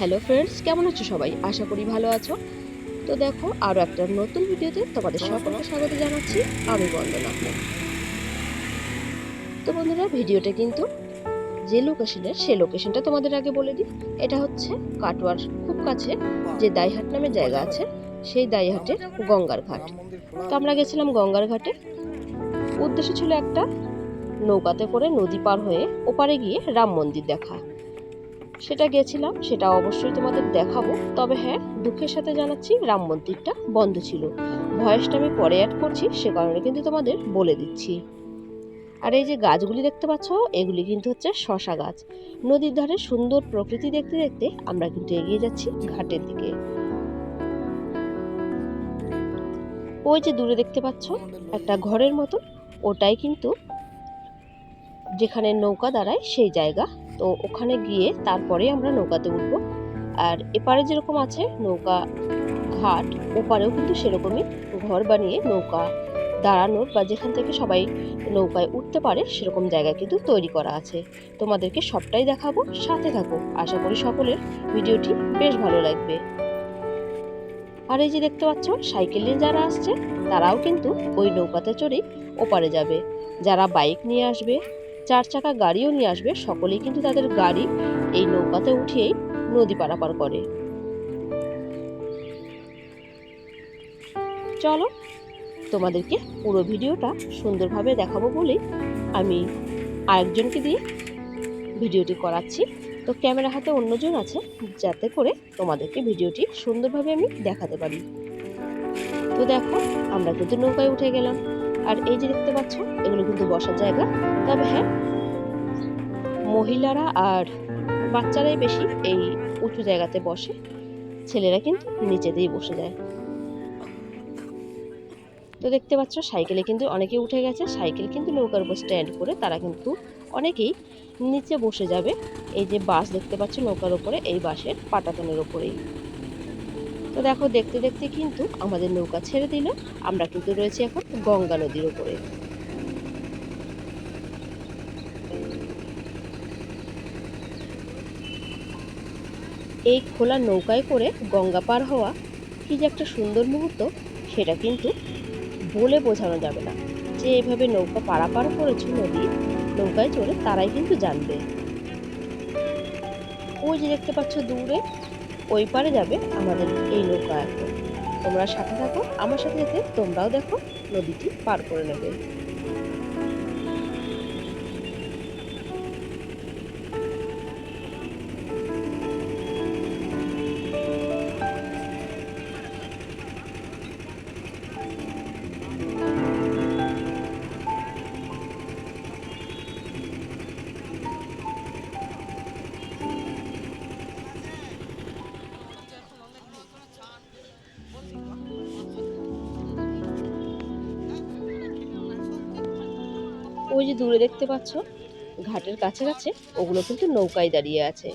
Hello friends কেমন আছো সবাই? আশা করি ভালো আছো। তো দেখো আরও একটা নতুন ভিডিওতে তোমাদের সকলকে স্বাগত জানাচ্ছি। আমি বন্দনা। তো বন্ধুরা ভিডিওটা কিন্তু যে লোকেশনের সে লোকেশনটা তোমাদের আগে বলে দিই। এটা হচ্ছে কাটোয়ার খুব কাছে যে দাইহাট নামে জায়গা আছে সেই দাইহাটের গঙ্গার ঘাট। তো আমরা গেছিলাম গঙ্গার ঘাটে। উদ্দেশ্য ছিল একটা নৌকাতে করে নদী পার হয়ে ওপারে গিয়ে রাম মন্দির দেখা। সেটা গেছিলাম, সেটা অবশ্যই তোমাদের দেখাবো। তবে হ্যাঁ দুঃখের সাথে জানাচ্ছি, রাম মন্দিরটা বন্ধ ছিল। ভয়েসটা আমি পরে অ্যাড করছি, সে কারণে কিন্তু তোমাদের বলে দিচ্ছি। আর এই যে গাছগুলি দেখতে পাচ্ছ, এগুলি কিন্তু হচ্ছে শশা গাছ। নদীর ধারে সুন্দর প্রকৃতি দেখতে দেখতে আমরা কিন্তু এগিয়ে যাচ্ছি ঘাটের দিকে। ওই যে দূরে দেখতে পাচ্ছ, একটা ঘরের মতো, ওটাই কিন্তু যেখানে নৌকা দাঁড়ায় সেই জায়গা। তো ওখানে গিয়ে তারপরে আমরা নৌকাতে উঠব। আর এপারে যেরকম আছে নৌকা ঘাট, ওপারেও কিন্তু সেরকমই ঘর বানিয়ে নৌকা দাঁড়ানোর বা যেখান থেকে সবাই নৌকায় উঠতে পারে সেরকম জায়গা কিন্তু তৈরি করা আছে। তোমাদেরকে সবটাই দেখাবো, সাথে থাকো। আশা করি সকলের ভিডিওটি বেশ ভালো লাগবে। আর এই যে দেখতে পাচ্ছ, সাইকেল নিয়ে যারা আসছে, তারাও কিন্তু ওই নৌকাতে চড়েই ওপারে যাবে। যারা বাইক নিয়ে আসবে চার চাকা গাড়িও নিয়ে আসবে, সকলেই কিন্তু তাদের গাড়ি এই নৌকাতে উঠিয়েই নদী পারাপার করে। চলো, তোমাদেরকে পুরো ভিডিওটা সুন্দরভাবে দেখাবো বলে আমি আরেকজনকে দিয়ে ভিডিওটি করাচ্ছি। তো ক্যামেরা হাতে অন্যজন আছে, যাতে করে তোমাদেরকে ভিডিওটি সুন্দরভাবে আমি দেখাতে পারি। তো দেখো, আমরা কিন্তু নৌকায় উঠে গেলাম। আর এই যে দেখতে পাচ্ছ, এগুলো কিন্তু বসার জায়গা। তবে হ্যাঁ মহিলারা আর বাচ্চারাই বেশি এই উঁচু জায়গাতে বসে। ছেলেরা কিন্তু নিচেতেই বসে যায়। তো দেখতে পাচ্ছ, সাইকেলে কিন্তু অনেকে উঠে গেছে। সাইকেল কিন্তু নৌকার উপর স্ট্যান্ড করে তারা কিন্তু অনেকেই নিচে বসে যাবে। এই যে বাস দেখতে পাচ্ছ, নৌকার উপরে, এই বাসের পাটাতনের ওপরেই তো দেখো, দেখতে দেখতে কিন্তু আমাদের নৌকা ছেড়ে দিল। আমরা কিন্তু রয়েছি এখন গঙ্গা নদীর উপরে। এই খোলা নৌকায় করে গঙ্গা পার হওয়া কি যে একটা সুন্দর মুহূর্ত, সেটা কিন্তু বলে বোঝানো যাবে না। যে এভাবে নৌকা পারাপার করেছে নদী, নৌকায় চড়ে তারাই কিন্তু জানবে। ওই যে দেখতে পাচ্ছ দূরে ওই পারে যাবে আমাদের এই নৌকা তোমরা সাথে থাকো, আমার সাথে যেতে তোমরাও দেখো, নদীটি পার করে নেবে। ওই যে দূরে দেখতে পাচ্ছ, ঘাটের কাছে কাছে ওগুলো কিন্তু নৌকায় দাঁড়িয়ে আছে।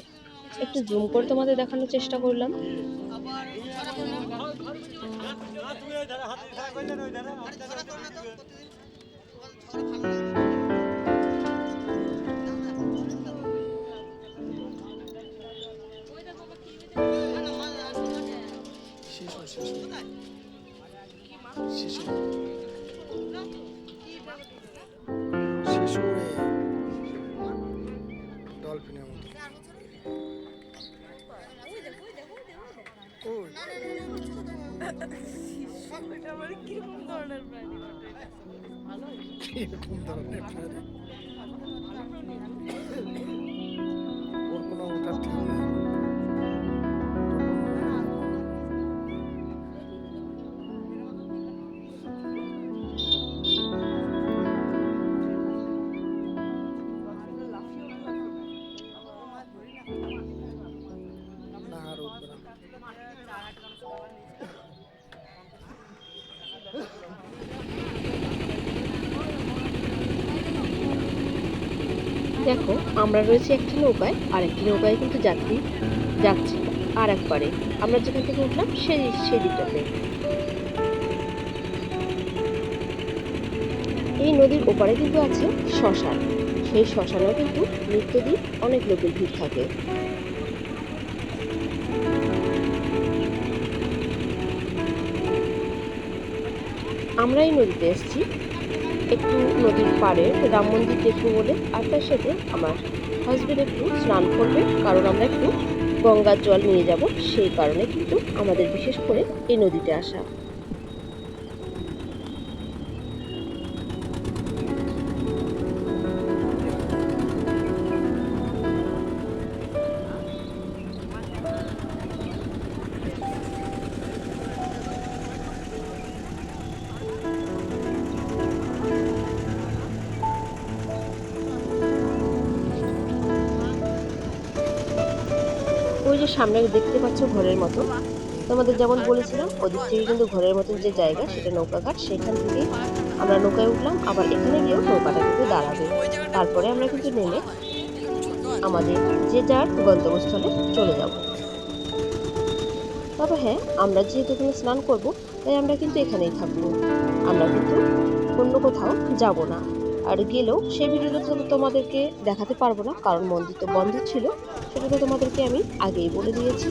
একটু জুম করে তোমাদের দেখানোর চেষ্টা করলাম। কীরকম ধরনের প্রাণী ওর দেখো, আমরা রয়েছি একটি নৌকায়, আর একটি নৌকায় কিন্তু যাত্রী যাচ্ছি আর একবারে। আমরা যেখান থেকে উঠলাম, সেই সেই দিকটাতে। এই নদীর ওপারে কিন্তু আছে শ্মশান। সেই শ্মশানেও কিন্তু নিত্যদিন অনেক লোকের ভিড় থাকে। আমরা এই নদীতে এসেছি একটু নদীর পাড়ে, রাম মন্দির দেখব বলে, আর তার সাথে আমার হাজব্যান্ড একটু স্নান করবে, কারণ আমরা একটু গঙ্গার জল নিয়ে যাব, সেই কারণে কিন্তু আমাদের বিশেষ করে এই নদীতে আসা। ওই যে সামনে দেখতে পাচ্ছ ঘরের মতো। তোমাদের যেমন বলেছিলাম, ওদিক থেকে কিন্তু ঘরের মতন যে জায়গা, সেটা নৌকাঘাট, সেখান থেকে আমরা নৌকায় উঠলাম, আবার এখানে গিয়েও নৌকাটা কিন্তু দাঁড়াবে। তারপরে আমরা কিন্তু নেমে আমাদের যে যার গন্তব্যস্থলে চলে যাব। তবে হ্যাঁ আমরা যেহেতু এখানে স্নান করব, তাই আমরা কিন্তু এখানেই থাকব। আমরা কিন্তু অন্য কোথাও যাব না। আর গেলেও সেই ভিডিওটা তো তোমাদেরকে দেখাতে পারব না, কারণ মন্দির তো বন্ধ ছিল, সেটা তো তোমাদেরকে আমি আগেই বলে দিয়েছি।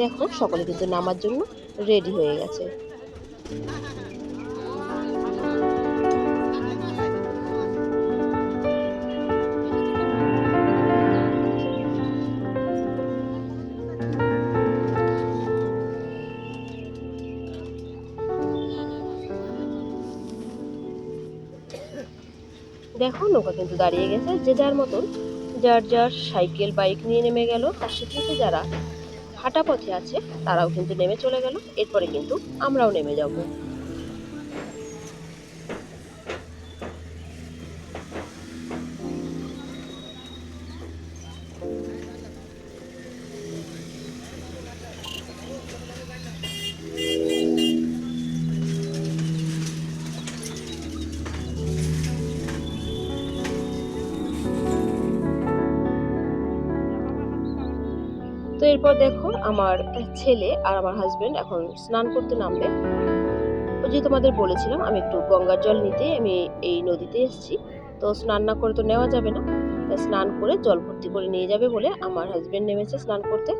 দেখো, সকলে কিন্তু নামার জন্য রেডি হয়ে গেছে। দেখো, নৌকা কিন্তু দাঁড়িয়ে গেছে। যে যার মতন যার যার সাইকেল, বাইক নিয়ে নেমে গেল। আর সেক্ষেত্রে যারা হাঁটা পথে আছে, তারাও কিন্তু নেমে চলে গেল। এরপরে কিন্তু আমরাও নেমে যাব। তো এরপর দেখো আমার ছেলে আর আমার হাজবেন্ড এখন স্নান করতে নামবে। ওই যে তোমাদের বলেছিলাম, আমি একটু গঙ্গার জল নিতে, আমি এই নদীতে এসেছি। তো স্নান না করে তো নেওয়া যাবে না। স্নান করে জল ভর্তি করে নিয়ে যাবে বলে আমার হাজবেন্ড নেমেছে স্নান করতে।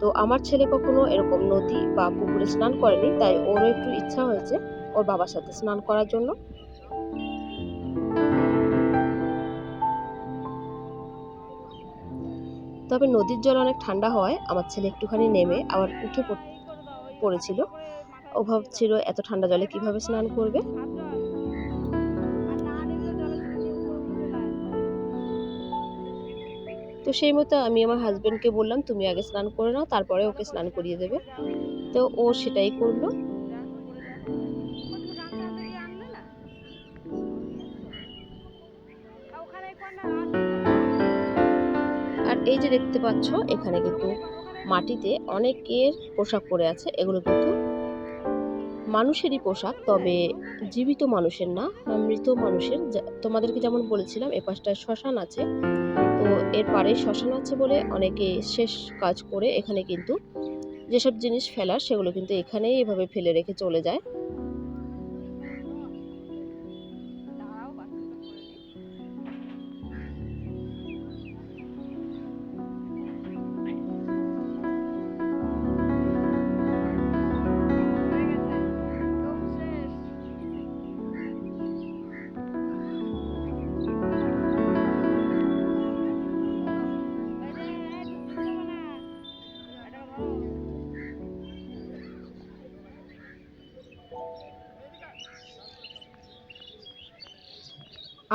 তো আমার ছেলে কখনো এরকম নদী বা পুকুরে স্নান করেনি, তাই ওরও একটু ইচ্ছা হয়েছে ওর বাবার সাথে স্নান করার জন্য। তবে নদীর জল অনেক ঠান্ডা হওয়ায় আমার ছেলে একটুখানি নেমে আবার উঠে পড়- পড়েছিল। ও ভাবছিল এত ঠান্ডা জলে কীভাবে স্নান করবে? তো সেই মতো আমি আমার হাজবেন্ডকে বললাম, তুমি আগে স্নান করে নাও, তারপরে ওকে স্নান করিয়ে দেবে। তো ও সেটাই করল। এই যে দেখতে পাচ্ছ, এখানে কিন্তু মাটিতে অনেকের পোশাক পরে আছে, এগুলো কিন্তু মানুষেরই পোশাক, তবে জীবিত মানুষের না মৃত মানুষের। তোমাদেরকে যেমন বলেছিলাম, এ পাশটায় শ্মশান আছে, তো এর পাড়ে শ্মশান আছে বলে অনেকে শেষ কাজ করে এখানে কিন্তু যেসব জিনিস ফেলার, সেগুলো কিন্তু এখানেই এভাবে ফেলে রেখে চলে যায়।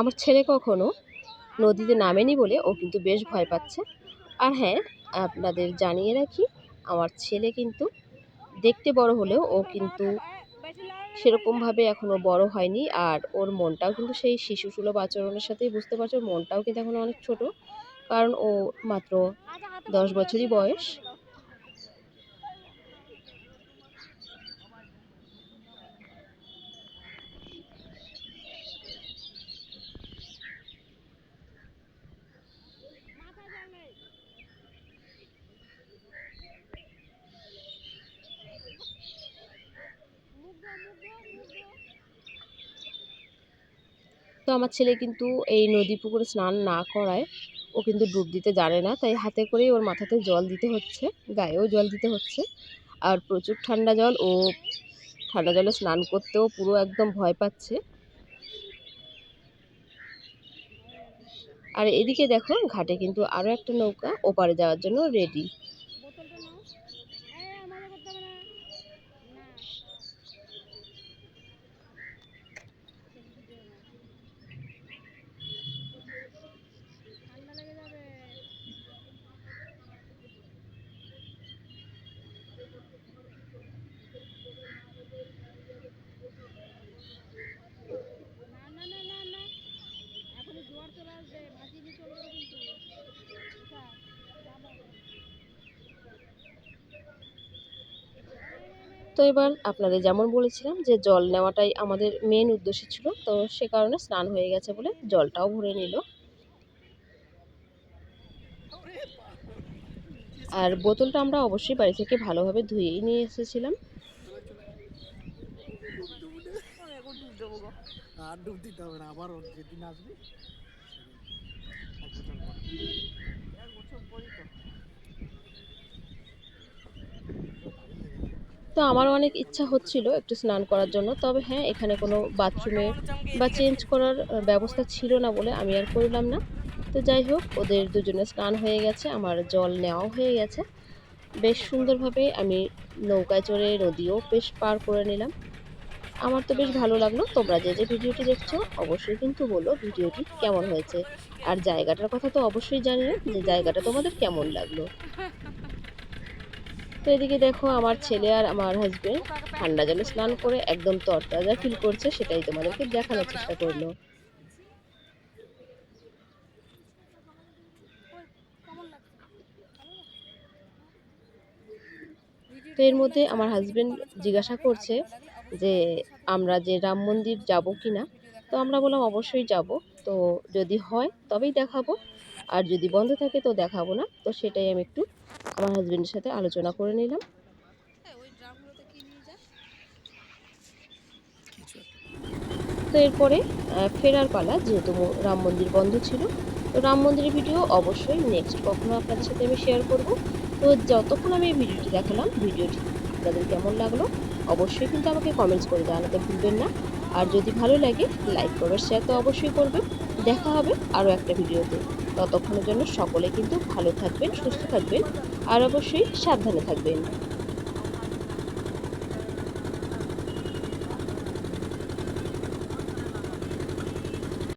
আমার ছেলে কখনো নদীতে নামেনি বলে ও কিন্তু বেশ ভয় পাচ্ছে। আর হ্যাঁ আপনাদের জানিয়ে রাখি, আমার ছেলে কিন্তু দেখতে বড় হলেও ও কিন্তু সেরকমভাবে এখনও বড় হয়নি। আর ওর মনটাও কিন্তু সেই শিশুসুলভ আচরণের সাথেই বুঝতে পারছ মনটাও কিন্তু এখন অনেক ছোট। কারণ ও মাত্র দশ বছরই বয়স। আমার ছেলে কিন্তু এই নদী পুকুরে স্নান না করায়, ও কিন্তু ডুব দিতে জানে না। তাই হাতে করেই ওর মাথাতে জল দিতে হচ্ছে, গায়েও জল দিতে হচ্ছে। আর প্রচুর ঠান্ডা জল, ও ঠান্ডা জলে স্নান করতেও পুরো একদম ভয় পাচ্ছে। আর এদিকে দেখো, ঘাটে কিন্তু আরও একটা নৌকা ওপারে যাওয়ার জন্য রেডি বোতলটা নাও এই আর মজা করতে হবে না না ঠান্ডা লেগে যাবে না না না না না এখনই জোয়ার চলে আসবে ভাসিয়ে নিয়ে চলে যাবে কিন্তু আচ্ছা যাব তো এবার আপনাদের যেমন বলেছিলাম যে জল নেওয়াটাই আমাদের মেন উদ্দেশ্য ছিল, তো সে কারণে স্নান হয়ে গেছে বলে জলটাও ভরে নিল। আর বোতলটা আমরা অবশ্যই বাড়ি থেকে ভালোভাবে ধুয়েই নিয়ে এসেছিলাম। আবার আমারও অনেক ইচ্ছা হচ্ছিল একটু স্নান করার জন্য, তবে হ্যাঁ এখানে কোনো বাথরুমে বা চেঞ্জ করার ব্যবস্থা ছিল না বলে আমি আর করলাম না। তো যাই হোক, ওদের দুজনে স্নান হয়ে গেছে, আমার জল নেওয়াও হয়ে গেছে। বেশ সুন্দরভাবে আমি নৌকায় চড়ে নদীও বেশ পার করে নিলাম। আমার তো বেশ ভালো লাগল, তোমরা যে যে ভিডিওটি দেখছ অবশ্যই কিন্তু বলো ভিডিওটি কেমন হয়েছে। আর জায়গাটার কথা তো অবশ্যই জানিও যে জায়গাটা তোমাদের কেমন লাগল। তো এদিকে দেখো আমার ছেলে আর আমার হাজবেন্ড ঠান্ডা জলে স্নান করে একদম তরতাজা ফিল করছে, সেটাই তোমাদেরকে দেখানোর চেষ্টা করল। তো এর মধ্যে আমার হাজবেন্ড জিজ্ঞাসা করছে যে, আমরা যে রাম মন্দির যাব কি না তো আমরা বললাম, অবশ্যই যাব। তো যদি হয় তবেই দেখাবো। আর যদি বন্ধ থাকে তো দেখাবো না। তো সেটাই আমি একটু আমার হাজবেন্ডের সাথে আলোচনা করে নিলাম। তো এরপরে ফেরার পালা যেহেতু রাম মন্দির বন্ধ ছিল। তো রাম মন্দিরের ভিডিও অবশ্যই নেক্সট কখনো আপনাদের সাথে আমি শেয়ার করব। তো যতক্ষণ আমি এই ভিডিওটি দেখালাম ভিডিওটি আপনাদের কেমন লাগল অবশ্যই কিন্তু আমাকে কমেন্টস করে জানাতে ভুলবেন না। আর যদি ভালো লাগে লাইক করবেন শেয়ার তো অবশ্যই করবেন। দেখা হবে আরও একটা ভিডিওতে। ততক্ষণের জন্য সকলে কিন্তু ভালো থাকবেন সুস্থ থাকবেন আর অবশ্যই সাবধানে থাকবেন।